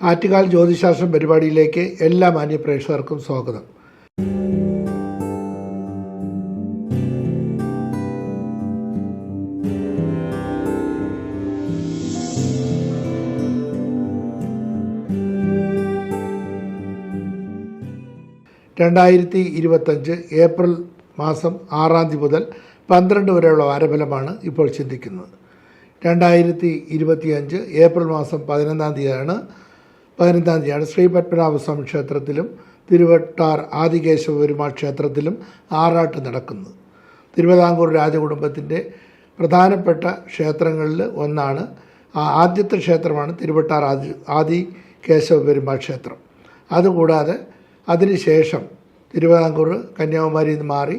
ആറ്റുകാൽ ജ്യോതിശാസ്ത്രം പരിപാടിയിലേക്ക് എല്ലാ മാന്യ പ്രേക്ഷകർക്കും സ്വാഗതം. രണ്ടായിരത്തി ഇരുപത്തഞ്ച് ഏപ്രിൽ മാസം ആറാം തീയതി മുതൽ പന്ത്രണ്ട് വരെയുള്ള വാരഫലമാണ് ഇപ്പോൾ ചിന്തിക്കുന്നത്. രണ്ടായിരത്തി ഇരുപത്തിയഞ്ച് ഏപ്രിൽ മാസം പതിനൊന്നാം തീയതിയാണ് പതിനൊന്നാം തീയതിയാണ് ശ്രീ പത്മനാഭസ്വാമി ക്ഷേത്രത്തിലും തിരുവട്ടാർ ആദികേശവപെരുമാൾ ക്ഷേത്രത്തിലും ആറാട്ട് നടക്കുന്നത്. തിരുവിതാംകൂർ രാജകുടുംബത്തിന്റെ പ്രധാനപ്പെട്ട ക്ഷേത്രങ്ങളിൽ ഒന്നാണ് ആ ആദ്യത്തെ ക്ഷേത്രമാണ് തിരുവട്ടാർ ആദി ആദി കേശവപെരുമാൾ ക്ഷേത്രം. അതുകൂടാതെ അതിനുശേഷം തിരുവിതാംകൂർ കന്യാകുമാരിയിൽ നിന്ന് മാറി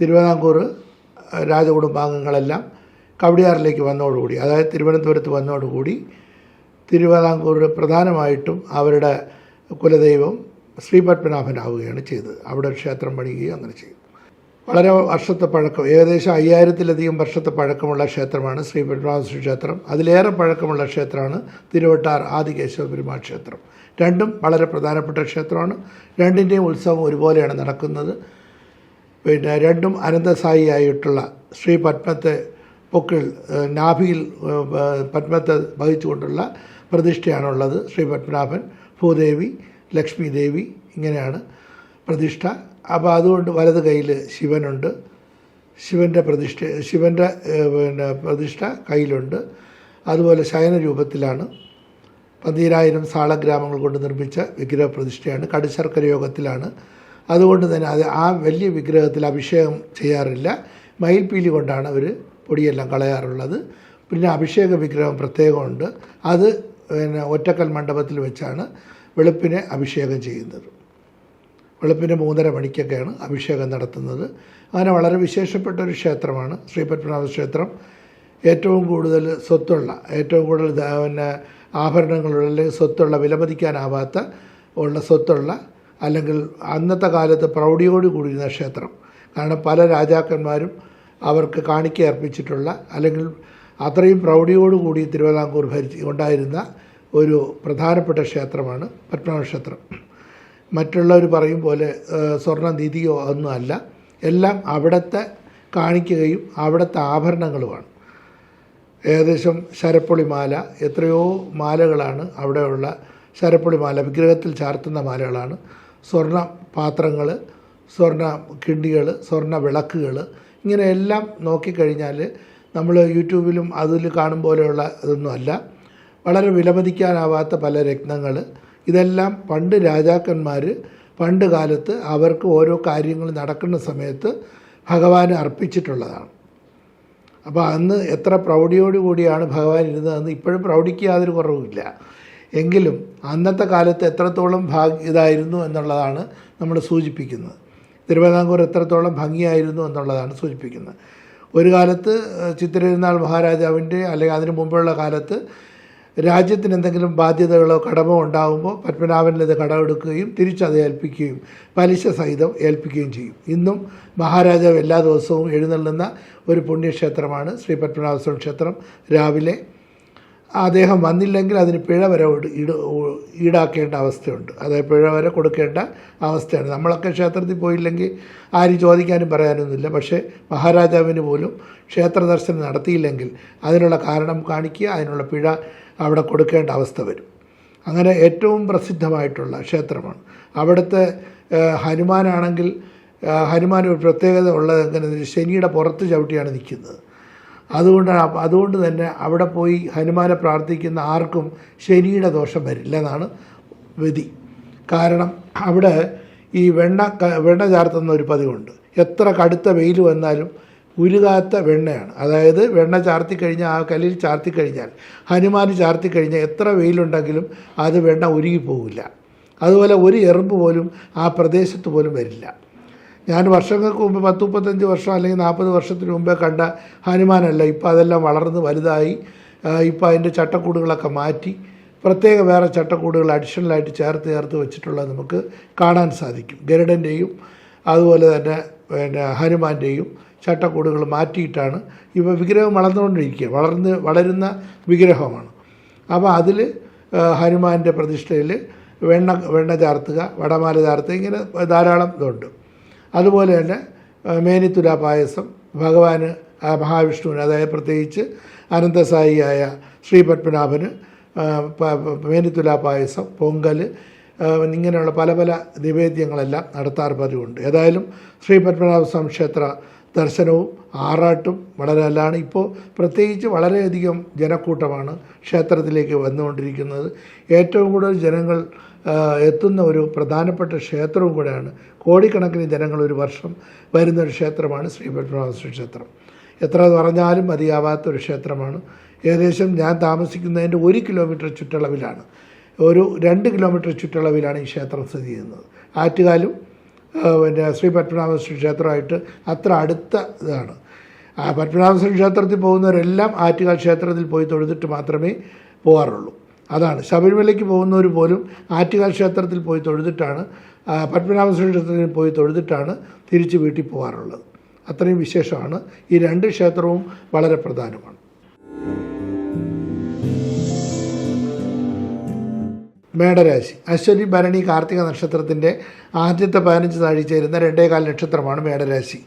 തിരുവിതാംകൂർ രാജകുടുംബാംഗങ്ങളെല്ലാം കവടിയാറിലേക്ക് വന്നതോടുകൂടി അതായത് തിരുവനന്തപുരത്ത് വന്നതോടുകൂടി തിരുവിതാംകൂർ പ്രധാനമായിട്ടും അവരുടെ കുലദൈവം ശ്രീ പത്മനാഭനാവുകയാണ് ചെയ്തത്. അവിടെ ക്ഷേത്രം പണിയുകയും അങ്ങനെ ചെയ്തു. വളരെ വർഷത്തെ പഴക്കം ഏകദേശം അയ്യായിരത്തിലധികം വർഷത്തെ പഴക്കമുള്ള ക്ഷേത്രമാണ് ശ്രീ പത്മനാഭ ക്ഷേത്രം. അതിലേറെ പഴക്കമുള്ള ക്ഷേത്രമാണ് തിരുവട്ടാർ ആദികേശവ പെരുമാൾ ക്ഷേത്രം. രണ്ടും വളരെ പ്രധാനപ്പെട്ട ക്ഷേത്രമാണ്. രണ്ടിന്റെയും ഉത്സവം ഒരുപോലെയാണ് നടക്കുന്നത്. പിന്നെ രണ്ടും അനന്തസായിയായിട്ടുള്ള ശ്രീ പത്മത്തെ പൊക്കിൾ നാഭിയിൽ പത്മത്തെ വഹിച്ചുകൊണ്ടുള്ള പ്രതിഷ്ഠയാണുള്ളത്. ശ്രീ പത്മനാഭൻ ഭൂദേവി ലക്ഷ്മി ദേവി ഇങ്ങനെയാണ് പ്രതിഷ്ഠ. അപ്പോൾ അതുകൊണ്ട് വലത് കയ്യിൽ ശിവനുണ്ട്. ശിവന്റെ പ്രതിഷ്ഠ ശിവന്റെ പിന്നെ പ്രതിഷ്ഠ കയ്യിലുണ്ട്. അതുപോലെ ശയന രൂപത്തിലാണ് പന്തീരായിരം സാളഗ്രാമങ്ങൾ കൊണ്ട് നിർമ്മിച്ച വിഗ്രഹ പ്രതിഷ്ഠയാണ് കടുശർക്കര യോഗത്തിലാണ്. അതുകൊണ്ട് തന്നെ അത് ആ വലിയ വിഗ്രഹത്തിൽ അഭിഷേകം ചെയ്യാറില്ല. മയിൽപ്പീലി കൊണ്ടാണ് അവർ പൊടിയെല്ലാം കളയാറുള്ളത്. പിന്നെ അഭിഷേക വിഗ്രഹം പ്രത്യേകമുണ്ട്. അത് പിന്നെ ഒറ്റക്കൽ മണ്ഡപത്തിൽ വെച്ചാണ് വെളുപ്പിനെ അഭിഷേകം ചെയ്യുന്നത്. വെളുപ്പിന് മൂന്നര മണിക്കൊക്കെയാണ് അഭിഷേകം നടത്തുന്നത്. അങ്ങനെ വളരെ വിശേഷപ്പെട്ട ഒരു ക്ഷേത്രമാണ് ശ്രീ പത്മനാഭ ക്ഷേത്രം. ഏറ്റവും കൂടുതൽ സ്വത്തുള്ള ഏറ്റവും കൂടുതൽ പിന്നെ ആഭരണങ്ങളുള്ള അല്ലെങ്കിൽ സ്വത്തുള്ള വിലമതിക്കാനാവാത്ത ഉള്ള സ്വത്തുള്ള അല്ലെങ്കിൽ അന്നത്തെ കാലത്ത് പ്രൗഢിയോട് കൂടിയിരുന്ന ക്ഷേത്രം. കാരണം പല രാജാക്കന്മാരും അവർക്ക് കാണിക്ക അർപ്പിച്ചിട്ടുള്ള അല്ലെങ്കിൽ അത്രയും പ്രൗഢിയോടുകൂടി തിരുവിതാംകൂർ ഭരിച്ച് ഉണ്ടായിരുന്ന ഒരു പ്രധാനപ്പെട്ട ക്ഷേത്രമാണ് പത്മനാഭ ക്ഷേത്രം. മറ്റുള്ളവർ പറയും പോലെ സ്വർണ നിധിയോ ഒന്നും അല്ല. എല്ലാം അവിടുത്തെ കാണിക്കുകയും അവിടുത്തെ ആഭരണങ്ങളുമാണ്. ഏകദേശം ശരപ്പൊളിമാല എത്രയോ മാലകളാണ് അവിടെയുള്ള ശരപ്പൊളിമാല വിഗ്രഹത്തിൽ ചാർത്തുന്ന മാലകളാണ്. സ്വർണ പാത്രങ്ങൾ സ്വർണ കിണ്ടികൾ സ്വർണ വിളക്കുകൾ ഇങ്ങനെയെല്ലാം നോക്കിക്കഴിഞ്ഞാൽ നമ്മൾ യൂട്യൂബിലും അതിൽ കാണും പോലെയുള്ള ഇതൊന്നും അല്ല. വളരെ വിലമതിക്കാനാവാത്ത പല രത്നങ്ങൾ. ഇതെല്ലാം പണ്ട് രാജാക്കന്മാർ പണ്ട് കാലത്ത് അവർക്ക് ഓരോ കാര്യങ്ങൾ നടക്കുന്ന സമയത്ത് ഭഗവാന് അർപ്പിച്ചിട്ടുള്ളതാണ്. അപ്പോൾ അന്ന് എത്ര പ്രൗഢിയോടുകൂടിയാണ് ഭഗവാൻ ഇരുന്നതെന്ന് ഇപ്പോഴും പ്രൗഢിക്ക് യാതൊരു കുറവുമില്ല. എങ്കിലും അന്നത്തെ കാലത്ത് എത്രത്തോളം ഭാഗ് ഇതായിരുന്നു എന്നുള്ളതാണ് നമ്മൾ സൂചിപ്പിക്കുന്നത്. തിരുവിതാംകൂർ എത്രത്തോളം ഭംഗിയായിരുന്നു എന്നുള്ളതാണ് സൂചിപ്പിക്കുന്നത്. ഒരു കാലത്ത് ചിത്തിരനാൾ മഹാരാജാവിന്റെ അല്ലെങ്കിൽ അതിനു മുമ്പുള്ള കാലത്ത് രാജ്യത്തിന് എന്തെങ്കിലും ബാധ്യതകളോ കടമോ ഉണ്ടാകുമ്പോൾ പത്മനാഭനിൽ ഇത് കടമെടുക്കുകയും തിരിച്ചത് ഏൽപ്പിക്കുകയും പലിശ സഹിതം ഏൽപ്പിക്കുകയും ചെയ്യും. ഇന്നും മഹാരാജാവ് എല്ലാ ദിവസവും എഴുന്നള്ളുന്ന ഒരു പുണ്യക്ഷേത്രമാണ് ശ്രീ പത്മനാഭസ്വാമി ക്ഷേത്രം. രാവിലെ അദ്ദേഹം വന്നില്ലെങ്കിൽ അതിന് പിഴ വരെ ഈട് ഈടാക്കേണ്ട അവസ്ഥയുണ്ട്. അതായത് പിഴ വരെ കൊടുക്കേണ്ട അവസ്ഥയാണ്. നമ്മളൊക്കെ ക്ഷേത്രത്തിൽ പോയില്ലെങ്കിൽ ആരും ചോദിക്കാനും പറയാനൊന്നുമില്ല. പക്ഷേ മഹാരാജാവിന് പോലും ക്ഷേത്ര ദർശനം നടത്തിയില്ലെങ്കിൽ അതിനുള്ള കാരണം കാണിക്കുക അതിനുള്ള പിഴ അവിടെ കൊടുക്കേണ്ട അവസ്ഥ വരും. അങ്ങനെ ഏറ്റവും പ്രസിദ്ധമായിട്ടുള്ള ക്ഷേത്രമാണ്. അവിടുത്തെ ഹനുമാനാണെങ്കിൽ ഹനുമാൻ ഒരു പ്രത്യേകത ഉള്ളത് എങ്ങനെ ശനിയുടെ പുറത്ത് ചവിട്ടിയാണ് നിൽക്കുന്നത്. അതുകൊണ്ടാണ് അപ്പ- അതുകൊണ്ട് തന്നെ അവിടെ പോയി ഹനുമാനെ പ്രാർത്ഥിക്കുന്ന ആർക്കും ശനിയുടെ ദോഷം വരില്ല എന്നാണ് വിധി. കാരണം അവിടെ ഈ വെണ്ണ വെണ്ണ ചാർത്തുന്ന ഒരു പതിവുണ്ട്. എത്ര കടുത്ത വെയിൽ വന്നാലും ഉരുകാത്ത വെണ്ണയാണ്. അതായത് വെണ്ണ ചാർത്തി കഴിഞ്ഞാൽ ആ കല്ലിൽ ചാർത്തി കഴിഞ്ഞാൽ ഹനുമാൻ ചാർത്തി കഴിഞ്ഞാൽ എത്ര വെയിലുണ്ടെങ്കിലും അത് വെണ്ണ ഉരുകിപ്പോവില്ല അതുപോലെ ഒരു എറുമ്പ് പോലും ആ പ്രദേശത്ത് പോലും വരില്ല. ഞാൻ വർഷങ്ങൾക്ക് മുമ്പ് പത്ത് മുപ്പത്തഞ്ച് വർഷം അല്ലെങ്കിൽ നാൽപ്പത് വർഷത്തിന് മുമ്പേ കണ്ട ഹനുമാനല്ല ഇപ്പോൾ അതെല്ലാം വളർന്ന് വലുതായി. ഇപ്പോൾ അതിന്റെ ചട്ടക്കൂടുകളൊക്കെ മാറ്റി. പ്രത്യേക വേറെ ചട്ടക്കൂടുകൾ അഡീഷണലായിട്ട് ചേർത്ത് ചേർത്ത് വെച്ചിട്ടുള്ളത് നമുക്ക് കാണാൻ സാധിക്കും. ഗരുഡന്റെയും അതുപോലെ തന്നെ പിന്നെ ഹനുമാന്റെയും ചട്ടക്കൂടുകൾ മാറ്റിയിട്ടാണ് ഇപ്പോൾ വിഗ്രഹം വളർന്നുകൊണ്ടിരിക്കുക. വളർന്ന് വളരുന്ന വിഗ്രഹമാണ്. അപ്പോൾ അതിൽ ഹനുമാന്റെ പ്രതിഷ്ഠയിൽ വെണ്ണ വെണ്ണ ചാർത്തുക വടമാല ചാർത്തുക ഇങ്ങനെ ധാരാളം ഇതുണ്ട്. അതുപോലെ തന്നെ മേനിത്തുര പായസം ഭഗവാന് മഹാവിഷ്ണുവിന് അതായത് പ്രത്യേകിച്ച് അനന്തസായിയായ ശ്രീ പത്മനാഭന് മേനിത്തുല പായസം പൊങ്കൽ ഇങ്ങനെയുള്ള പല പല നിവേദ്യങ്ങളെല്ലാം നടത്താറ് പതിവുണ്ട് ഏതായാലും ശ്രീ പത്മനാഭ സ്വാമി ക്ഷേത്ര ദർശനവും ആറാട്ടും വളരെ നല്ലതാണ്. ഇപ്പോൾ പ്രത്യേകിച്ച് വളരെയധികം ജനക്കൂട്ടമാണ് ക്ഷേത്രത്തിലേക്ക് വന്നുകൊണ്ടിരിക്കുന്നത്. ഏറ്റവും കൂടുതൽ ജനങ്ങൾ എത്തുന്ന ഒരു പ്രധാനപ്പെട്ട ക്ഷേത്രവും കൂടെയാണ്. കോടിക്കണക്കിന് ജനങ്ങൾ ഒരു വർഷം വരുന്ന ഒരു ക്ഷേത്രമാണ് ശ്രീ പത്മനാഭസ്വാമി ക്ഷേത്രം. എത്ര പറഞ്ഞാലും മതിയാവാത്ത ഒരു ക്ഷേത്രമാണ്. ഏകദേശം ഞാൻ താമസിക്കുന്നതിന്റെ ഒരു കിലോമീറ്റർ ചുറ്റളവിലാണ്. ഒരു രണ്ട് കിലോമീറ്റർ ചുറ്റളവിലാണ് ഈ ക്ഷേത്രം സ്ഥിതി ചെയ്യുന്നത്. ആറ്റുകാലും പിന്നെ ശ്രീ പത്മനാഭസ്വാമി ക്ഷേത്രമായിട്ട് അത്ര അടുത്ത ഇതാണ്. ആ പത്മനാഭസ്വാമി ക്ഷേത്രത്തിൽ പോകുന്നവരെല്ലാം ആറ്റുകാൽ ക്ഷേത്രത്തിൽ പോയി തൊഴുതിട്ട് മാത്രമേ പോകാറുള്ളൂ അതാണ്. ശബരിമലയ്ക്ക് പോകുന്നവർ പോലും ആറ്റുകാൽ ക്ഷേത്രത്തിൽ പോയി തൊഴുതിട്ടാണ് പത്മനാഭസ്വാമി ക്ഷേത്രത്തിൽ പോയി തൊഴുതിട്ടാണ് തിരിച്ച് വീട്ടിൽ പോകാറുള്ളത് അത്രയും വിശേഷമാണ്. ഈ രണ്ട് ക്ഷേത്രവും വളരെ പ്രധാനമാണ്. മേടരാശി. അശ്വതി ഭരണി കാർത്തിക നക്ഷത്രത്തിന്റെ ആദ്യത്തെ പതിനഞ്ച് താഴ്ച ചേരുന്ന രണ്ടേകാൽ നക്ഷത്രമാണ് മേടരാശി.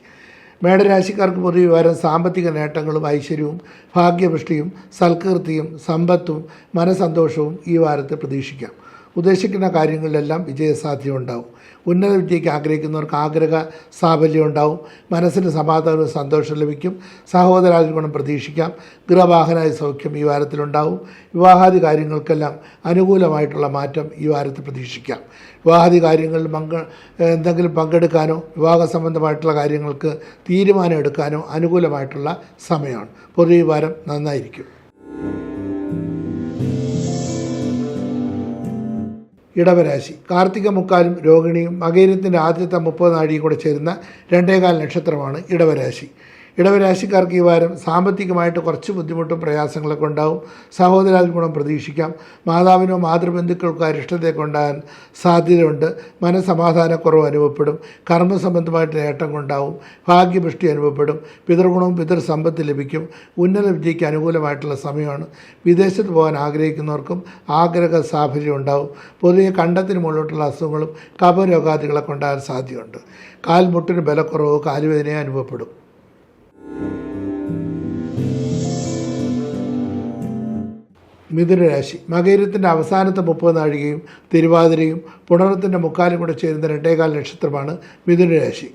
മേടരാശിക്കാർക്ക് പൊതുവെ വാരം സാമ്പത്തിക നേട്ടങ്ങളും ഐശ്വര്യവും ഭാഗ്യപുഷ്ടിയും സൽകീർത്തിയും സമ്പത്തും മനസന്തോഷവും ഈ വാരത്തെ പ്രതീക്ഷിക്കാം. ഉദ്ദേശിക്കുന്ന കാര്യങ്ങളിലെല്ലാം വിജയസാധ്യത ഉണ്ടാവും. ഉന്നത വിദ്യയ്ക്ക് ആഗ്രഹിക്കുന്നവർക്ക് ആഗ്രഹ സാഫല്യം ഉണ്ടാവും. മനസ്സിന് സമാധാനവും സന്തോഷം ലഭിക്കും. സഹോദരാതി ഗുണം പ്രതീക്ഷിക്കാം. ഗൃഹവാഹനായ സൗഖ്യം ഈ വാരത്തിലുണ്ടാവും. വിവാഹാദി കാര്യങ്ങൾക്കെല്ലാം അനുകൂലമായിട്ടുള്ള മാറ്റം ഈ വാരത്തിൽ പ്രതീക്ഷിക്കാം. വിവാഹാദി കാര്യങ്ങളിൽ പങ്ക എന്തെങ്കിലും പങ്കെടുക്കാനോ വിവാഹ സംബന്ധമായിട്ടുള്ള കാര്യങ്ങൾക്ക് തീരുമാനം എടുക്കാനോ അനുകൂലമായിട്ടുള്ള സമയമാണ്. പൊതുവെ വാരം നന്നായിരിക്കും. ഇടവരാശി. കാർത്തിക മുക്കാലും രോഹിണിയും മകേരത്തിന്റെ ആദ്യത്തെ മുപ്പത് നാഴിയും കൂടെ ചേരുന്ന രണ്ടേകാൽ നക്ഷത്രമാണ് ഇടവരാശി. ഇടവരാശിക്കാർക്ക് ഈ വാരം സാമ്പത്തികമായിട്ട് കുറച്ച് ബുദ്ധിമുട്ടും പ്രയാസങ്ങളൊക്കെ ഉണ്ടാവും. സഹോദരാതി ഗുണം പ്രതീക്ഷിക്കാം. മാതാവിനോ മാതൃബന്ധുക്കൾക്കോ അരിഷ്ടതയൊക്കെ ഉണ്ടാകാൻ സാധ്യതയുണ്ട്. മനസമാധാനക്കുറവ് അനുഭവപ്പെടും. കർമ്മസംബന്ധമായിട്ട് നേട്ടം ഉണ്ടാവും. ഭാഗ്യപുഷ്ടി അനുഭവപ്പെടും. പിതൃഗുണവും പിതൃസമ്പത്ത് ലഭിക്കും. ഉന്നത വിദ്യയ്ക്ക് അനുകൂലമായിട്ടുള്ള സമയമാണ്. വിദേശത്ത് പോകാൻ ആഗ്രഹിക്കുന്നവർക്കും ആഗ്രഹ സാഫല്യം ഉണ്ടാവും. പൊതുവെ കണ്ടത്തിന് മുകളിലോട്ടുള്ള അസുഖങ്ങളും കപരോഗാദികളൊക്കെ ഉണ്ടാകാൻ സാധ്യതയുണ്ട്. കാൽമുട്ടിന് ബലക്കുറവ് കാലുവേദനയോ അനുഭവപ്പെടും. മിഥുനരാശി. മകയിരത്തിന്റെ അവസാനത്തെ മുപ്പത് നാഴികയും തിരുവാതിരയും പുണർത്തിന്റെ മുക്കാലും കൂടെ ചേരുന്ന രണ്ടേകാൽ നക്ഷത്രമാണ് മിഥുനരാശി.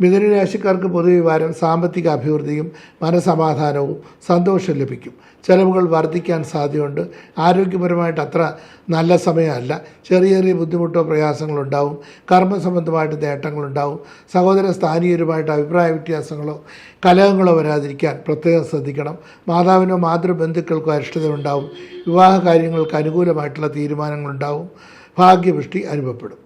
മിഥുനരാശിക്കാർക്ക് പൊതുവെ വാരം സാമ്പത്തിക അഭിവൃദ്ധിയും മനസമാധാനവും സന്തോഷം ലഭിക്കും. ചെലവുകൾ വർദ്ധിക്കാൻ സാധ്യതയുണ്ട്. ആരോഗ്യപരമായിട്ട് അത്ര നല്ല സമയമല്ല. ചെറിയ ചെറിയ ബുദ്ധിമുട്ടോ പ്രയാസങ്ങളുണ്ടാവും. കർമ്മ കർമ്മസംബന്ധമായിട്ട് നേട്ടങ്ങളുണ്ടാവും. സഹോദര സ്ഥാനീയരുമായിട്ട് അഭിപ്രായ വ്യത്യാസങ്ങളോ കലഹങ്ങളോ വരാതിരിക്കാൻ പ്രത്യേകം ശ്രദ്ധിക്കണം. മാതാവിനോ മാതൃബന്ധുക്കൾക്കോ അരിഷ്ടത ഉണ്ടാവും വിവാഹ കാര്യങ്ങൾക്ക് അനുകൂലമായിട്ടുള്ള തീരുമാനങ്ങളുണ്ടാവും. ഭാഗ്യപുഷ്ടി അനുഭവപ്പെടും.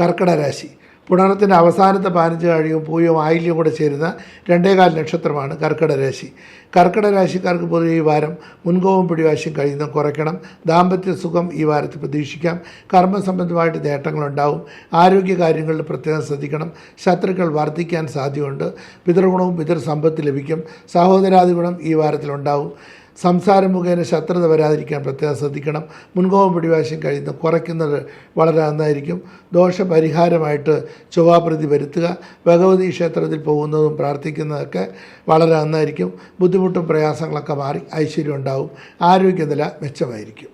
കർക്കിടക രാശി. പുണർത്തിന്റെ അവസാനത്തെ പതിനഞ്ച് കഴിയും പൂയും ആയില്യം കൂടെ ചേരുന്ന രണ്ടേകാൽ നക്ഷത്രമാണ് കർക്കിടരാശി രാശി. കർക്കിടക രാശിക്കാർക്ക് പൊതുവെ ഈ വാരം മുൻകോപം പിടിവാശിയും കഴിയുന്ന കുറയ്ക്കണം. ദാമ്പത്യ സുഖം ഈ വാരത്തിൽ പ്രതീക്ഷിക്കാം. കർമ്മസംബന്ധമായിട്ട് നേട്ടങ്ങളുണ്ടാവും ആരോഗ്യ കാര്യങ്ങളിൽ പ്രത്യേകം ശ്രദ്ധിക്കണം. ശത്രുക്കൾ വർദ്ധിക്കാൻ സാധ്യതയുണ്ട്. പിതൃഗുണവും പിതൃസമ്പത്ത് ലഭിക്കും. സഹോദരാദി ഗുണം ഈ വാരത്തിലുണ്ടാവും സംസാരം മുഖേന ശത്രുത വരാതിരിക്കാൻ പ്രത്യേകം ശ്രദ്ധിക്കണം. മുൻകോപം പിടിവാശം കഴിയുന്ന കുറയ്ക്കുന്നത് വളരെ നന്നായിരിക്കും. ദോഷപരിഹാരമായിട്ട് ചൊവ്വാപ്രതി വരുത്തുക. ഭഗവതി ക്ഷേത്രത്തിൽ പോകുന്നതും പ്രാർത്ഥിക്കുന്നതൊക്കെ വളരെ നന്നായിരിക്കും. ബുദ്ധിമുട്ടും പ്രയാസങ്ങളൊക്കെ മാറി ഐശ്വര്യം ഉണ്ടാവും. ആരോഗ്യനില മെച്ചമായിരിക്കും.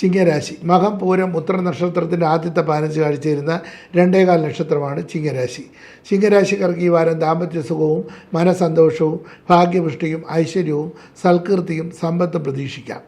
ചിങ്ങരാശി. മകം പൂരം ഉത്തര നക്ഷത്രത്തിന്റെ ആദ്യത്തെ പതിനഞ്ച് കാഴ്ചയിരുന്ന രണ്ടേകാൽ നക്ഷത്രമാണ് ചിങ്ങരാശി. ചിങ്ങരാശിക്കാർക്ക് ഈ വാരം ദാമ്പത്യ സുഖവും മനസന്തോഷവും ഭാഗ്യപുഷ്ടിയും ഐശ്വര്യവും സൽകീർത്തിയും സമ്പത്തും പ്രതീക്ഷിക്കാം.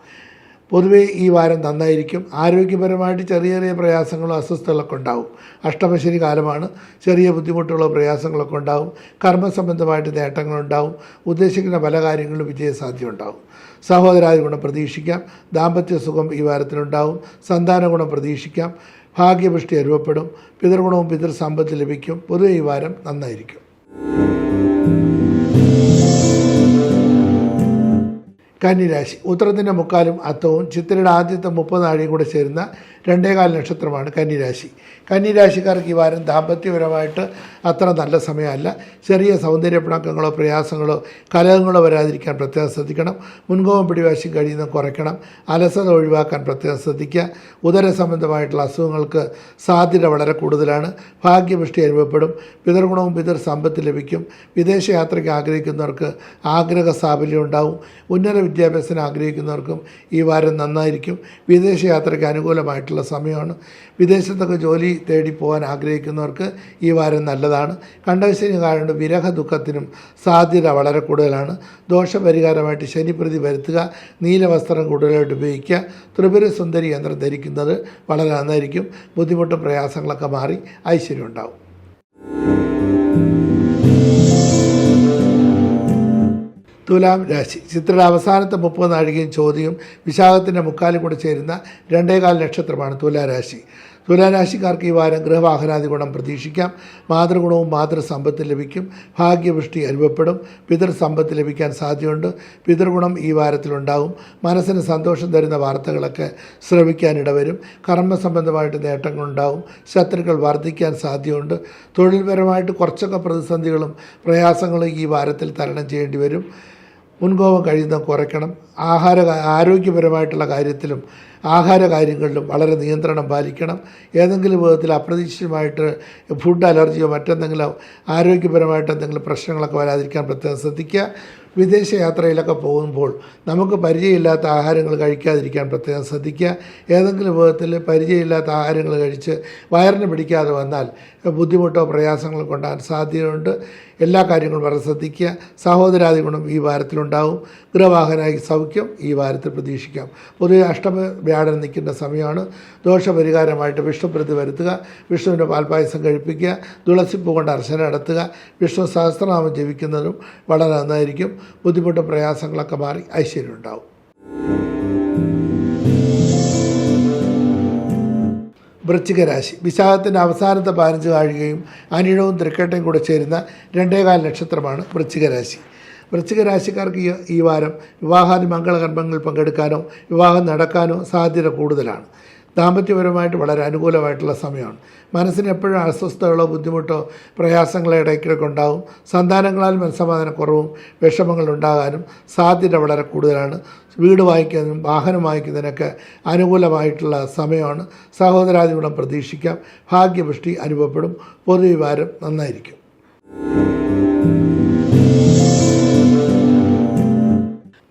പൊതുവേ ഈ വാരം നന്നായിരിക്കും. ആരോഗ്യപരമായിട്ട് ചെറിയ ചെറിയ പ്രയാസങ്ങളോ അസ്വസ്ഥതകളൊക്കെ ഉണ്ടാവും. അഷ്ടമശനി കാലമാണ്. ചെറിയ ബുദ്ധിമുട്ടുകളോ പ്രയാസങ്ങളൊക്കെ ഉണ്ടാവും. കർമ്മസംബന്ധമായിട്ട് നേട്ടങ്ങളുണ്ടാവും. ഉദ്ദേശിക്കുന്ന പല കാര്യങ്ങളും വിജയസാധ്യത ഉണ്ടാവും സഹോദരാതി ഗുണം പ്രതീക്ഷിക്കാം. ദാമ്പത്യ സുഖം ഈ വാരത്തിലുണ്ടാവും. സന്താന ഗുണം പ്രതീക്ഷിക്കാം. ഭാഗ്യപുഷ്ടി അനുഭവപ്പെടും പിതൃഗുണവും പിതൃസമ്പത്ത് ലഭിക്കും. പൊതുവെ ഈ വാരം നന്നായിരിക്കും. കന്നിരാശി. ഉത്തരത്തിന്റെ മുക്കാലും അത്തവും ചിത്രയുടെ ആദ്യത്തെ മുപ്പത് നാഴിയും കൂടെ ചേരുന്ന രണ്ടേകാൽ നക്ഷത്രമാണ് കന്നിരാശി. കന്നിരാശിക്കാർക്ക് ഈ വാരം ദാമ്പത്യപരമായിട്ട് അത്ര നല്ല സമയമല്ല. ചെറിയ സൗന്ദര്യപ്പിണക്കങ്ങളോ പ്രയാസങ്ങളോ കലഹങ്ങളോ വരാതിരിക്കാൻ പ്രത്യേകം ശ്രദ്ധിക്കണം. മുൻകോപം പിടിവാശി കഴിയുന്ന കുറയ്ക്കണം. അലസത ഒഴിവാക്കാൻ പ്രത്യേകം ശ്രദ്ധിക്കുക. ഉദര സംബന്ധമായിട്ടുള്ള അസുഖങ്ങൾക്ക് സാധ്യത വളരെ കൂടുതലാണ്. ഭാഗ്യപുഷ്ടി അനുഭവപ്പെടും. പിതൃഗുണവും പിതൃ സമ്പത്ത് ലഭിക്കും വിദേശയാത്രയ്ക്ക് ആഗ്രഹിക്കുന്നവർക്ക് ആഗ്രഹ സാഫല്യം ഉണ്ടാവും. ഉന്നത വിദ്യാഭ്യാസത്തിന് ആഗ്രഹിക്കുന്നവർക്കും ഈ വാരം നന്നായിരിക്കും. വിദേശയാത്രയ്ക്ക് അനുകൂലമായിട്ടുള്ള സമയമാണ്. വിദേശത്തൊക്കെ ജോലി തേടി പോകാൻ ആഗ്രഹിക്കുന്നവർക്ക് ഈ വാരം നല്ലതാണ്. കണ്ടശനി കാരണം വിരഹ ദുഃഖത്തിനും സാധ്യത വളരെ കൂടുതലാണ്. ദോഷപരിഹാരമായിട്ട് ശനിപ്രതി വരുത്തുക നീലവസ്ത്രം കൂടുതലായിട്ട് ഉപയോഗിക്കുക ത്രിപുര സുന്ദരി യന്ത്രം ധരിക്കുന്നത് വളരെ നന്നായിരിക്കും. ബുദ്ധിമുട്ടും പ്രയാസങ്ങളൊക്കെ മാറി ഐശ്വര്യം ഉണ്ടാവും. തുലാം രാശി ചിത്രയുടെ അവസാനത്തെ മുപ്പത് നാഴികയും ചോദ്യവും വിശാഖത്തിന്റെ മുക്കാലും കൂടെ ചേരുന്ന രണ്ടേകാൽ നക്ഷത്രമാണ് തുലാരാശി. തുലാരാശിക്കാർക്ക് ഈ വാരം ഗൃഹവാഹനാദി ഗുണം പ്രതീക്ഷിക്കാം. മാതൃഗുണവും മാതൃസമ്പത്ത് ലഭിക്കും. ഭാഗ്യവൃഷ്ടി അനുഭവപ്പെടും. പിതൃസമ്പത്ത് ലഭിക്കാൻ സാധ്യതയുണ്ട്. പിതൃഗുണം ഈ വാരത്തിലുണ്ടാവും മനസ്സിന് സന്തോഷം തരുന്ന വാർത്തകളൊക്കെ ശ്രവിക്കാനിടവരും കർമ്മ സംബന്ധമായിട്ട് നേട്ടങ്ങളുണ്ടാവും ശത്രുക്കൾ വർദ്ധിക്കാൻ സാധ്യതയുണ്ട്. തൊഴിൽപരമായിട്ട് കുറച്ചൊക്കെ പ്രതിസന്ധികളും പ്രയാസങ്ങളും ഈ വാരത്തിൽ തരണം ചെയ്യേണ്ടി വരും. മുൻകോപം കഴിയുന്ന കുറയ്ക്കണം. ആഹാര ആരോഗ്യപരമായിട്ടുള്ള കാര്യത്തിലും ആഹാര കാര്യങ്ങളിലും വളരെ നിയന്ത്രണം പാലിക്കണം. ഏതെങ്കിലും വിധത്തിൽ അപ്രതീക്ഷിതമായിട്ട് ഫുഡ് അലർജിയോ മറ്റെന്തെങ്കിലും ആരോഗ്യപരമായിട്ട് എന്തെങ്കിലും പ്രശ്നങ്ങളൊക്കെ വരാതിരിക്കാൻ പ്രത്യേകം ശ്രദ്ധിക്കുക. വിദേശ യാത്രയിലൊക്കെ പോകുമ്പോൾ നമുക്ക് പരിചയമില്ലാത്ത ആഹാരങ്ങൾ കഴിക്കാതിരിക്കാൻ പ്രത്യേകം ശ്രദ്ധിക്കുക. ഏതെങ്കിലും വിധത്തിൽ പരിചയമില്ലാത്ത ആഹാരങ്ങൾ കഴിച്ച് വയറിന് പിടിക്കാതെ വന്നാൽ ബുദ്ധിമുട്ടോ പ്രയാസങ്ങളോ കൊണ്ടാൻ സാധ്യതയുണ്ട്. എല്ലാ കാര്യങ്ങളും വളരെ ശ്രദ്ധിക്കുക. സഹോദരാദി ഗുണം ഈ വാരത്തിലുണ്ടാവും. ഗൃഹവാഹനായി സൗഖ്യം ഈ വാരത്തിൽ പ്രതീക്ഷിക്കാം. പൊതുവെ അഷ്ടമ വ്യാഴം നിൽക്കേണ്ട സമയമാണ്. ദോഷപരിഹാരമായിട്ട് വിഷ്ണുപ്രതി വരുത്തുക. വിഷ്ണുവിന്റെ പാൽപ്പായസം കഴിപ്പിക്കുക. തുളസിപ്പ് കൊണ്ട് അർച്ചന നടത്തുക. വിഷ്ണു സഹസ്രനാമം ജപിക്കുന്നതും വളരെ നന്നായിരിക്കും. ബുദ്ധിമുട്ടും പ്രയാസങ്ങളൊക്കെ മാറി ഐശ്വര്യം ഉണ്ടാവും വൃശ്ചിക രാശി വിശാഖത്തിന്റെ അവസാനത്തെ പതിനഞ്ച് കാഴുകയും അനിഴവും തൃക്കേട്ടയും കൂടെ ചേരുന്ന രണ്ടേകാൽ നക്ഷത്രമാണ് വൃശ്ചിക രാശി വൃശ്ചിക രാശിക്കാർക്ക് ഈ വാരം വിവാഹാദി മംഗളകർമ്മങ്ങളിൽ പങ്കെടുക്കാനോ വിവാഹം നടക്കാനോ സാധ്യത കൂടുതലാണ്. ദാമ്പത്യപരമായിട്ട് വളരെ അനുകൂലമായിട്ടുള്ള സമയമാണ്. മനസ്സിന് എപ്പോഴും അസ്വസ്ഥതകളോ ബുദ്ധിമുട്ടോ പ്രയാസങ്ങളോ ഇടയ്ക്കിടയ്ക്ക് ഉണ്ടാവും. സന്താനങ്ങളാൽ മനസ്സമാധാനക്കുറവും വിഷമങ്ങൾ ഉണ്ടാകാനും സാധ്യത വളരെ കൂടുതലാണ്. വീട് വാങ്ങിക്കുന്നതിനും വാഹനം വാങ്ങിക്കുന്നതിനൊക്കെ അനുകൂലമായിട്ടുള്ള സമയമാണ്. സഹോദരാദി ഗുണം പ്രതീക്ഷിക്കാം. ഭാഗ്യപുഷ്ടി അനുഭവപ്പെടും. പൊതുവിവാരം നന്നായിരിക്കും.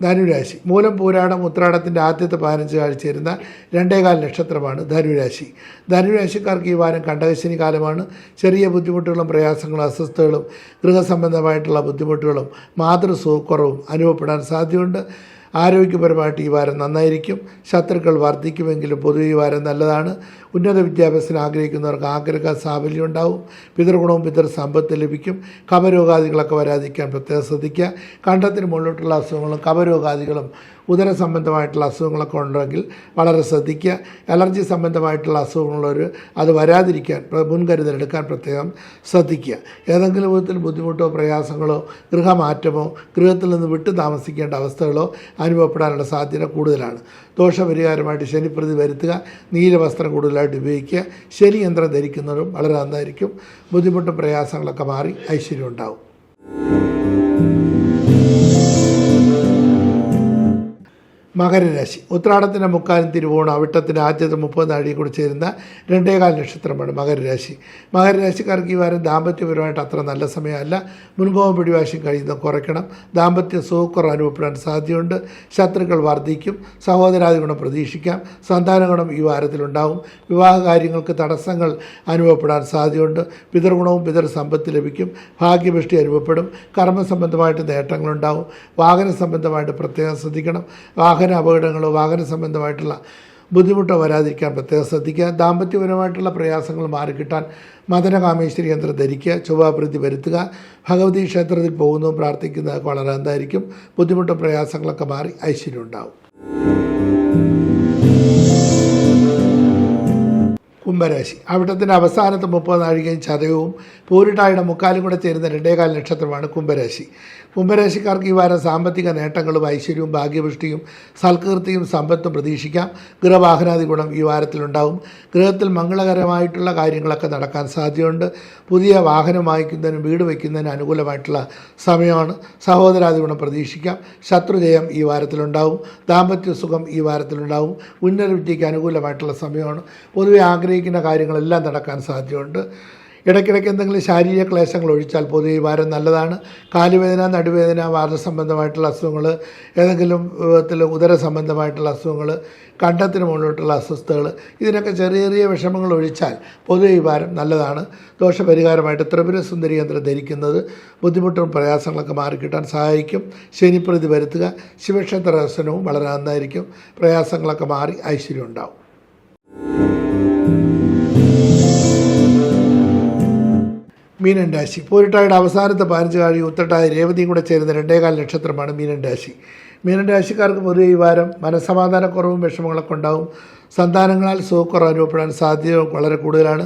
ധനുരാശി. മൂലം പൂരാടം ഉത്രാടത്തിന്റെ ആദ്യത്തെ പതിനഞ്ച് ആഴ്ച ചേരുന്ന രണ്ടേകാൽ നക്ഷത്രമാണ് ധനുരാശി. ധനുരാശിക്കാർക്ക് ഈ വാരം കണ്ടകശനി കാലമാണ്. ചെറിയ ബുദ്ധിമുട്ടുകളും പ്രയാസങ്ങളും അസ്വസ്ഥതകളും ഗൃഹസംബന്ധമായിട്ടുള്ള ബുദ്ധിമുട്ടുകളും മാതൃസുഖക്കുറവും അനുഭവപ്പെടാൻ സാധ്യതയുണ്ട്. ആരോഗ്യപരമായിട്ട് ഈ വാരം നന്നായിരിക്കും. ശത്രുക്കൾ വർദ്ധിക്കുമെങ്കിലും പൊതുവെ ഈ വാരം നല്ലതാണ്. ഉന്നത വിദ്യാഭ്യാസത്തിന് ആഗ്രഹിക്കുന്നവർക്ക് ആഗ്രഹ സാഫല്യം ഉണ്ടാവും. പിതൃഗുണവും പിതൃ സമ്പത്ത് ലഭിക്കും. കപരോഗാദികളൊക്കെ വരാതിരിക്കാൻ പ്രത്യേകം ശ്രദ്ധിക്കുക. കണ്ടത്തിന് മുകളിലോട്ടുള്ള അസുഖങ്ങളും കപരോഗാദികളും ഉദര സംബന്ധമായിട്ടുള്ള അസുഖങ്ങളൊക്കെ ഉണ്ടെങ്കിൽ വളരെ ശ്രദ്ധിക്കുക. അലർജി സംബന്ധമായിട്ടുള്ള അസുഖങ്ങളവർ അത് വരാതിരിക്കാൻ മുൻകരുതലെടുക്കാൻ പ്രത്യേകം ശ്രദ്ധിക്കുക. ഏതെങ്കിലും വിധത്തിൽ ബുദ്ധിമുട്ടോ പ്രയാസങ്ങളോ ഗൃഹമാറ്റമോ ഗൃഹത്തിൽ നിന്ന് വിട്ടു താമസിക്കേണ്ട അവസ്ഥകളോ അനുഭവപ്പെടാനുള്ള സാധ്യത കൂടുതലാണ്. ദോഷപരിഹാരമായിട്ട് ശനിപ്രതി വരുത്തുക. നീലവസ്ത്രം കൂടുതലായിട്ട് ഉപയോഗിക്കുക. ശനി യന്ത്രം ധരിക്കുന്നതും വളരെ നന്നായിരിക്കും. ബുദ്ധിമുട്ടും പ്രയാസങ്ങളൊക്കെ മാറി ഐശ്വര്യം ഉണ്ടാവും. മകരരാശി. ഉത്രാടത്തിന്റെ മുക്കാലും തിരുവോണം അവിട്ടത്തിന്റെ ആദ്യത്തെ മുപ്പത് നാഴിയെ കൂടി ചേരുന്ന രണ്ടേകാൽ നക്ഷത്രമാണ് മകരരാശി. മകരരാശിക്കാർക്ക് ഈ വാരം ദാമ്പത്യപരമായിട്ട് അത്ര നല്ല സമയമല്ല. മുൻകോപം പിടിവാശിയും കഴിയുന്ന കുറയ്ക്കണം. ദാമ്പത്യ സുഖക്കുറവ് അനുഭവപ്പെടാൻ സാധ്യതയുണ്ട്. ശത്രുക്കൾ വർദ്ധിക്കും. സഹോദരാദി ഗുണം പ്രതീക്ഷിക്കാം. സന്താന ഗുണം ഈ വാരത്തിലുണ്ടാകും. വിവാഹ കാര്യങ്ങൾക്ക് തടസ്സങ്ങൾ അനുഭവപ്പെടാൻ സാധ്യതയുണ്ട്. പിതൃഗുണവും പിതൃ സമ്പത്ത് ലഭിക്കും. ഭാഗ്യപുഷ്ടി അനുഭവപ്പെടും. കർമ്മ സംബന്ധമായിട്ട് നേട്ടങ്ങളുണ്ടാവും വാഹന സംബന്ധമായിട്ട് പ്രത്യേകം ശ്രദ്ധിക്കണം. വാഹന അപകടങ്ങളോ വാഹന സംബന്ധമായിട്ടുള്ള ബുദ്ധിമുട്ടോ വരാതിരിക്കാൻ പ്രത്യേകം ശ്രദ്ധിക്കുക. ദാമ്പത്യപരമായിട്ടുള്ള പ്രയാസങ്ങൾ മാറിക്കിട്ടാൻ മദനകാമേശ്വരി യന്ത്രം ധരിക്കുക ചൊവ്വാപ്രീതി വരുത്തുക. ഭഗവതി ക്ഷേത്രത്തിൽ പോകുന്നതും പ്രാർത്ഥിക്കുന്നതൊക്കെ വളരെ എന്തായിരിക്കും ബുദ്ധിമുട്ടും പ്രയാസങ്ങളൊക്കെ മാറി ഐശ്വര്യം ഉണ്ടാവും. കുംഭരാശി. അവിട്ടത്തിന്റെ അവസാനത്തെ മുപ്പത് നാഴികയും ചതയവും പൂരിട്ടായുടെ മുക്കാലും കൂടെ ചേരുന്ന രണ്ടേകാൽ നക്ഷത്രമാണ് കുംഭരാശി. കുംഭരാശിക്കാർക്ക് ഈ വാരം സാമ്പത്തിക നേട്ടങ്ങളും ഐശ്വര്യവും ഭാഗ്യപുഷ്ടിയും സൽകീർത്തിയും സമ്പത്തും പ്രതീക്ഷിക്കാം. ഗൃഹവാഹനാദി ഗുണം ഈ വാരത്തിലുണ്ടാവും. ഗൃഹത്തിൽ മംഗളകരമായിട്ടുള്ള കാര്യങ്ങളൊക്കെ നടക്കാൻ സാധ്യതയുണ്ട്. പുതിയ വാഹനം വാങ്ങിക്കുന്നതിനും വീട് വയ്ക്കുന്നതിനും അനുകൂലമായിട്ടുള്ള സമയമാണ്. സഹോദരാദി ഗുണം പ്രതീക്ഷിക്കാം. ശത്രുജയം ഈ വാരത്തിലുണ്ടാവും. ദാമ്പത്യ സുഖം ഈ വാരത്തിലുണ്ടാവും. ഉന്നത വിദ്യയ്ക്ക് അനുകൂലമായിട്ടുള്ള സമയമാണ്. പൊതുവെ ആഗ്രഹിക്കുന്ന കാര്യങ്ങളെല്ലാം നടക്കാൻ സാധ്യതയുണ്ട്. ഇടയ്ക്കിടയ്ക്ക് എന്തെങ്കിലും ശാരീരിക ക്ലേശങ്ങൾ ഒഴിച്ചാൽ പൊതുവെ ഈ വാരം നല്ലതാണ്. കാലുവേദന നടുവേദന വാദസംബന്ധമായിട്ടുള്ള അസുഖങ്ങൾ ഏതെങ്കിലും വിധത്തിൽ ഉദര സംബന്ധമായിട്ടുള്ള അസുഖങ്ങൾ കണ്ടത്തിന് മുകളിലോട്ടുള്ള അസ്വസ്ഥതകൾ ഇതിനൊക്കെ ചെറിയ ചെറിയ വിഷമങ്ങൾ ഒഴിച്ചാൽ പൊതുവെ ഈ വാരം നല്ലതാണ്. ദോഷപരിഹാരമായിട്ട് ത്രിപുര സുന്ദരി യന്ത്രം ധരിക്കുന്നത് ബുദ്ധിമുട്ടും പ്രയാസങ്ങളൊക്കെ മാറിക്കിട്ടാൻ സഹായിക്കും. ശനിപ്രതി വരുത്തുക. ശിവക്ഷേത്ര ദർശനവും വളരെ നന്നായിരിക്കും. പ്രയാസങ്ങളൊക്കെ മാറി ഐശ്വര്യം ഉണ്ടാവും. മീനൻ രാശി പൂരിട്ടായുടെ അവസാനത്തെ പതിനഞ്ച് കാഴി ഉത്തട്ടായ രേവതിയും കൂടെ ചേരുന്ന രണ്ടേകാൽ നക്ഷത്രമാണ് മീനൻ രാശി മീനൻ രാശിക്കാർക്ക് പൊതുവെ ഈ വാരം മനസ്സമാധാനക്കുറവും വിഷമങ്ങളൊക്കെ ഉണ്ടാവും. സന്താനങ്ങളാൽ സുഖക്കുറവ് അനുഭവപ്പെടാൻ സാധ്യത വളരെ കൂടുതലാണ്.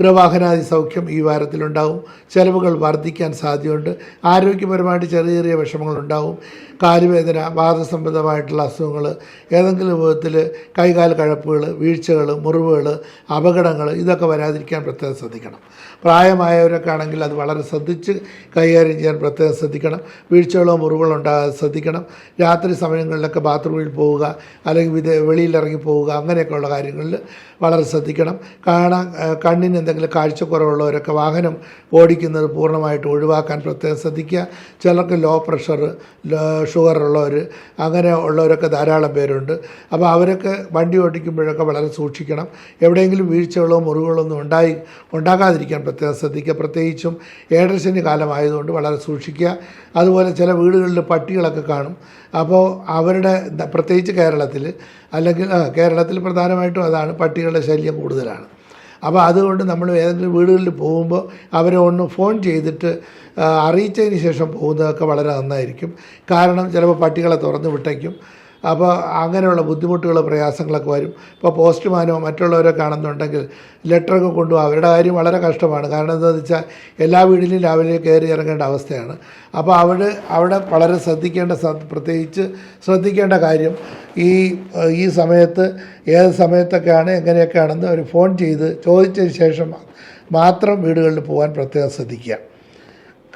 ഗൃഹവാഹനാദി സൗഖ്യം ഈ വാരത്തിലുണ്ടാവും. ചെലവുകൾ വർദ്ധിക്കാൻ സാധ്യതയുണ്ട്. ആരോഗ്യപരമായിട്ട് ചെറിയ ചെറിയ വിഷമങ്ങളുണ്ടാവും. കാലുവേദന വാദസംബന്ധമായിട്ടുള്ള അസുഖങ്ങൾ ഏതെങ്കിലും വിധത്തിൽ കൈകാൽ കഴപ്പുകൾ വീഴ്ചകൾ മുറിവുകൾ അപകടങ്ങൾ ഇതൊക്കെ വരാതിരിക്കാൻ പ്രത്യേകം ശ്രദ്ധിക്കണം. പ്രായമായവരൊക്കെ ആണെങ്കിൽ അത് വളരെ ശ്രദ്ധിച്ച് കൈകാര്യം ചെയ്യാൻ പ്രത്യേകം ശ്രദ്ധിക്കണം. വീഴ്ചകളോ മുറിവുകളോ ഉണ്ടാകാതെ ശ്രദ്ധിക്കണം. രാത്രി സമയങ്ങളിലൊക്കെ ബാത്റൂമിൽ പോവുക അല്ലെങ്കിൽ വിദേ വെളിയിലിറങ്ങി പോവുക അങ്ങനെയൊക്കെയുള്ള കാര്യങ്ങളിൽ വളരെ ശ്രദ്ധിക്കണം. കാണാൻ കണ്ണിന് എന്തെങ്കിലും കാഴ്ചക്കുറവുള്ളവരൊക്കെ വാഹനം ഓടിക്കുന്നത് പൂർണമായിട്ട് ഒഴിവാക്കാൻ പ്രത്യേകം ശ്രദ്ധിക്കുക. ചിലർക്ക് ലോ പ്രഷർ ഷുഗർ ഉള്ളവർ അങ്ങനെ ഉള്ളവരൊക്കെ ധാരാളം പേരുണ്ട്. അപ്പോൾ അവരൊക്കെ വണ്ടി ഓടിക്കുമ്പോഴൊക്കെ വളരെ സൂക്ഷിക്കണം. എവിടെയെങ്കിലും വീഴ്ചകളോ മുറിവുകളോ ഒന്നും ഉണ്ടായി ഉണ്ടാകാതിരിക്കാൻ പ്രത്യേകം ശ്രദ്ധിക്കുക. പ്രത്യേകിച്ചും ഏഴരശനി കാലമായതുകൊണ്ട് വളരെ സൂക്ഷിക്കുക. അതുപോലെ ചില വീടുകളിൽ പട്ടികളൊക്കെ കാണും. അപ്പോൾ അവരുടെ പ്രത്യേകിച്ച് കേരളത്തിൽ അല്ലെങ്കിൽ കേരളത്തിൽ പ്രധാനമായിട്ടും അതാണ് പട്ടികളുടെ ശല്യം കൂടുതലാണ്. അപ്പോൾ അതുകൊണ്ട് നമ്മൾ ഏതെങ്കിലും വീടുകളിൽ പോകുമ്പോൾ അവരെ ഒന്ന് ഫോൺ ചെയ്തിട്ട് അറിയിച്ചതിന് ശേഷം പോകുന്നതൊക്കെ വളരെ നന്നായിരിക്കും. കാരണം ചിലപ്പോൾ പട്ടികളെ തുറന്നു വിട്ടേക്കും. അപ്പോൾ അങ്ങനെയുള്ള ബുദ്ധിമുട്ടുകൾ പ്രയാസങ്ങളൊക്കെ വരും. ഇപ്പോൾ പോസ്റ്റ്മാനോ മറ്റുള്ളവരോ കാണുന്നുണ്ടെങ്കിൽ ലെറ്ററൊക്കെ കൊണ്ടുപോകും. അവരുടെ കാര്യം വളരെ കഷ്ടമാണ്. കാരണം എന്താണെന്ന് വെച്ചാൽ എല്ലാ വീടിലും രാവിലെ കയറി ഇറങ്ങേണ്ട അവസ്ഥയാണ്. അപ്പോൾ അവിടെ അവിടെ വളരെ ശ്രദ്ധിക്കേണ്ട പ്രത്യേകിച്ച് ശ്രദ്ധിക്കേണ്ട കാര്യം ഈ ഈ സമയത്ത് ഏത് സമയത്തൊക്കെയാണ് എങ്ങനെയൊക്കെയാണെന്ന് അവർ ഫോൺ ചെയ്ത് ചോദിച്ചതിന് ശേഷം മാത്രം വീടുകളിൽ പോകാൻ പ്രത്യേകം ശ്രദ്ധിക്കുക.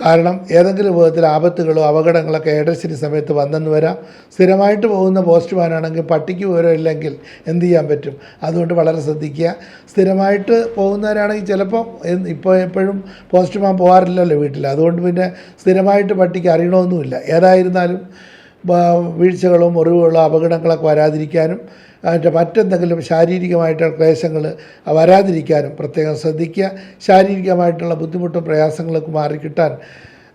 കാരണം ഏതെങ്കിലും വിധത്തിൽ ആപത്തുകളോ അപകടങ്ങളൊക്കെ ഏടശ്ശേരി സമയത്ത് വന്നെന്ന് വരാം. സ്ഥിരമായിട്ട് പോകുന്ന പോസ്റ്റ്മാനാണെങ്കിൽ പട്ടിക്ക് വിവരം ഇല്ലെങ്കിൽ എന്ത് ചെയ്യാൻ പറ്റും? അതുകൊണ്ട് വളരെ ശ്രദ്ധിക്കുക. സ്ഥിരമായിട്ട് പോകുന്നവരാണെങ്കിൽ ചിലപ്പോൾ ഇപ്പോൾ എപ്പോഴും പോസ്റ്റ്മാൻ പോകാറില്ലല്ലോ വീട്ടിൽ. അതുകൊണ്ട് പിന്നെ സ്ഥിരമായിട്ട് പട്ടിക്ക് അറിയണമെന്നുമില്ല. ഏതായിരുന്നാലും വീഴ്ചകളോ മുറിവുകളോ അപകടങ്ങളൊക്കെ വരാതിരിക്കാനും അതിന്റെ മറ്റെന്തെങ്കിലും ശാരീരികമായിട്ടുള്ള ക്ലേശങ്ങൾ വരാതിരിക്കാനും പ്രത്യേകം ശ്രദ്ധിക്കുക. ശാരീരികമായിട്ടുള്ള ബുദ്ധിമുട്ടും പ്രയാസങ്ങളൊക്കെ മാറിക്കിട്ടാൻ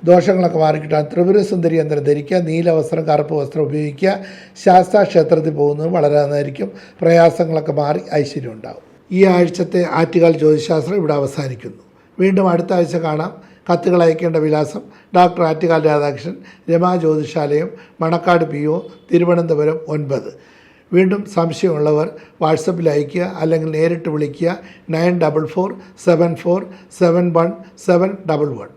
ദോഷങ്ങളൊക്കെ മാറിക്കിട്ടാൻ ത്രിപുര സുന്ദരി യന്ത്രം ധരിക്കുക. നീല വസ്ത്രം കറുപ്പ് വസ്ത്രം ഉപയോഗിക്കുക. ശാസ്ത്ര ക്ഷേത്രത്തിൽ പോകുന്നത് വളരെ നന്നായിരിക്കും. പ്രയാസങ്ങളൊക്കെ മാറി ഐശ്വര്യം ഉണ്ടാകും ഈ ആഴ്ചത്തെ ആറ്റുകാൽ ജ്യോതിശാസ്ത്രം ഇവിടെ അവസാനിക്കുന്നു. വീണ്ടും അടുത്ത ആഴ്ച കാണാം. കത്തുകൾ അയക്കേണ്ട വിലാസം doctor Attukal Radhakrishnan Rama Jyothishalayam Manacaud P O Thiruvananthapuram ഒൻപത്. വീണ്ടും സംശയമുള്ളവർ വാട്സപ്പിൽ അയയ്ക്കുക അല്ലെങ്കിൽ നേരിട്ട് വിളിക്കുക nine double four seven four seven one seven double one.